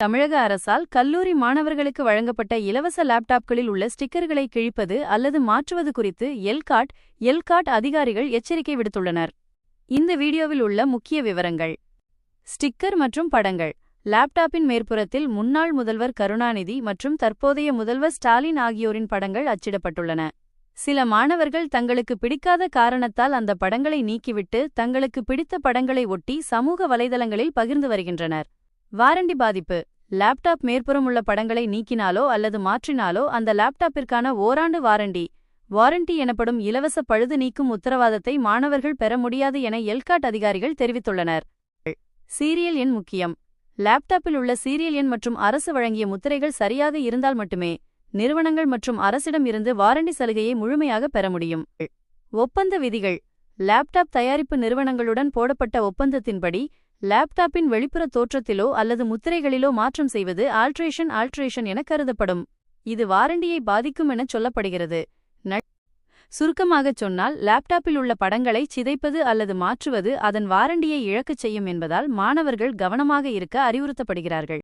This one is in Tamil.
தமிழக அரசால் கல்லூரி மாணவர்களுக்கு வழங்கப்பட்ட இலவச லேப்டாப்களில் உள்ள ஸ்டிக்கர்களை கிழிப்பது அல்லது மாற்றுவது குறித்து எல்காட் எல்காட் அதிகாரிகள் எச்சரிக்கை விடுத்துள்ளனர். இந்த வீடியோவில் உள்ள முக்கிய விவரங்கள். ஸ்டிக்கர் மற்றும் படங்கள். லேப்டாப்பின் மேற்புறத்தில் முன்னாள் முதல்வர் கருணாநிதி மற்றும் தற்போதைய முதல்வர் ஸ்டாலின் ஆகியோரின் படங்கள் அச்சிடப்பட்டுள்ளன. சில மாணவர்கள் தங்களுக்கு பிடிக்காத காரணத்தால் அந்த படங்களை நீக்கிவிட்டு தங்களுக்கு பிடித்த படங்களை ஒட்டி சமூக வலைதளங்களில் பகிர்ந்து வருகின்றனர். வாரண்டி பாதிப்பு. லேப்டாப் மேற்புறம் உள்ள படங்களை நீக்கினாலோ அல்லது மாற்றினாலோ அந்த லேப்டாப்பிற்கான ஓராண்டு வாரண்டி. வாரண்டி எனப்படும் இலவச பழுது நீக்கும் உத்தரவாதத்தை மாணவர்கள் பெற முடியாது என எல்காட் அதிகாரிகள் தெரிவித்துள்ளனர். சீரியல் எண் முக்கியம். லேப்டாப்பில் உள்ள சீரியல் எண் மற்றும் அரசு வழங்கிய முத்திரைகள் சரியாக இருந்தால் மட்டுமே நிறுவனங்கள் மற்றும் அரசிடம் இருந்து வாரண்டி சலுகையை முழுமையாக பெற முடியும். ஒப்பந்த விதிகள். லேப்டாப் தயாரிப்பு நிறுவனங்களுடன் போடப்பட்ட ஒப்பந்தத்தின்படி லேப்டாப்பின் வெளிப்புற தோற்றத்திலோ அல்லது முத்திரைகளிலோ மாற்றம் செய்வது ஆல்ட்ரேஷன் ஆல்ட்ரேஷன் என கருதப்படும். இது வாரண்டியை பாதிக்கும் என சொல்லப்படுகிறது. சுருக்கமாகச் சொன்னால் லேப்டாப்பில் உள்ள படங்களை சிதைப்பது அல்லது மாற்றுவது அதன் வாரண்டியை இழக்கச் செய்யும் என்பதால் மாணவர்கள் கவனமாக இருக்க அறிவுறுத்தப்படுகிறார்கள்.